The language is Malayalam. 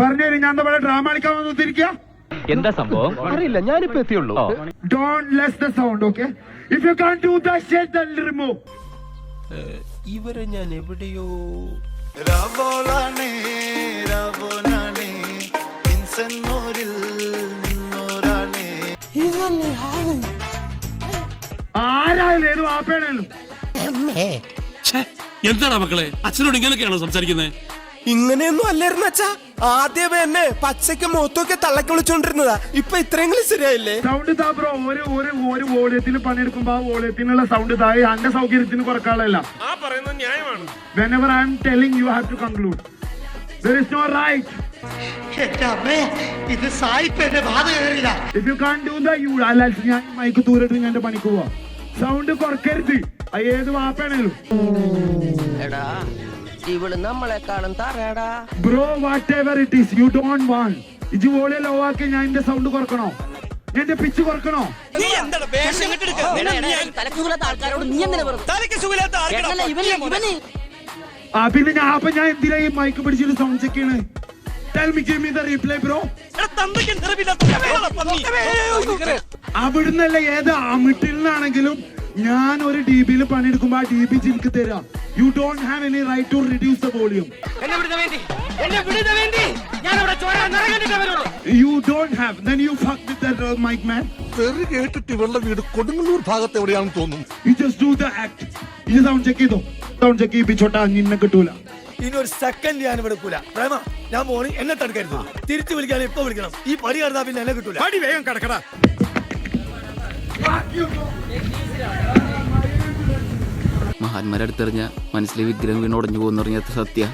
പേര് ഞാൻ നമ്മളെ ഡ്രാമ കളിക്കാൻ വന്നിരിക്കുക എന്താ സംഭവം? അറിയില്ല ഞാനിപ്പോ എത്തിയുള്ളൂ. Don't less the sound okay if you can do the the remove ഇവരെ ഞാൻ എവിടെയോ? ആരായാലും ഏത് വാപ്പയാണേലും. എന്താണ് മക്കളെ? അച്ഛനോട് ഇങ്ങനെയൊക്കെയാണോ സംസാരിക്കുന്നത് ഇങ്ങനെയൊന്നും അല്ലായിരുന്നു അച്ഛാ. ആദ്യമേ എന്നെ പച്ചയ്ക്ക് മുഖത്തൊക്കെ തള്ളക്കി വിളിച്ചോണ്ടിരുന്നതാ ഇപ്പൊ ഇത്രയെങ്കിലും ശരിയായില്ലേ? സൗണ്ട് താ ബ്രോ ഒരു ഒരു ഒരു വോളിയത്തിൽ പണിയെടുക്കുമ്പോ ആ വോളിയത്തിനുള്ള സൗണ്ട് താ എന്റെ സൗകര്യത്തിന് കുറക്കാളല്ല ആ പറയുന്നത് ന്യായമാണ്. I you have to is no right ഇത് സായിപ്പന്റെ ബാധ കയറില്ല that you അല്ല ഞാൻ മൈക്ക് ഞാൻ എന്റെ പണിക്ക് പോവാ. സൗണ്ട് കുറക്കരുത്. അത് ഏത് വാപ്പാണേലും. എടാ ഇവൾ നമ്മളെക്കാളും തറയടാ bro whatever it is you don't want is volume low ആക്കി ഞാൻ എന്റെ സൗണ്ട് കുറക്കണോ? ഞാൻ എന്റെ പിച്ച് കുറക്കണോ? തലക്കുകളാത്ത ആൾക്കാരോട് നീ എന്തിനാ ആൾക്കാരോട് ഇവന് ഇവന് ആ പിന്നെ ഞാൻ അപ്പൊ ഞാൻ എന്തിനാ ഈ മൈക്ക് പിടിച്ചിട്ട് സൗണ്ട് ചെക്ക് ചെയ്യണേ? Tell me give me the reply bro അവിടുന്നല്ല ഏത് അമിട്ടിൽ നിന്നാണെങ്കിലും ഞാൻ ഒരു ഡി ബിയിൽ പണിയെടുക്കുമ്പോ ആ ഡി ബി എനിക്ക് തരാം. You don't have any right to reduce the volume you don't have then you fuck with the mike man തെറി കേട്ടിട്ട് ഇവളുടെ വീട് കൊടുങ്ങല്ലൂർ ഭാഗത്ത് എവിടെയാണെന്ന് തോന്നുന്നു. You just do the act ഇത് സൗണ്ട് ചെക്ക് ചെയ്തോ സൗണ്ട് ചെക്ക് ചെയ്യിപ്പിച്ചോട്ടാ നിന്നെ കിട്ടൂല ഇനി ഒരു സെക്കൻഡ് ഞാൻ ഇവിടെ എടുക്കൂല പ്രേമ ഞാൻ പോണി എന്നെ തടുക്കരുത്. തിരിച്ചു വിളിക്കാൻ ഇപ്പൊ വിളിക്കണം. ഈ പടി കടന്നാ പിന്നെ എന്നെ കിട്ടൂല. പടി വേഗം കിടക്കടാ. മഹാന്മാരെ മനസ്സിലെ വിഗ്രഹം വീണ് ഉടഞ്ഞു പോകുന്നറിഞ്ഞ സത്യ.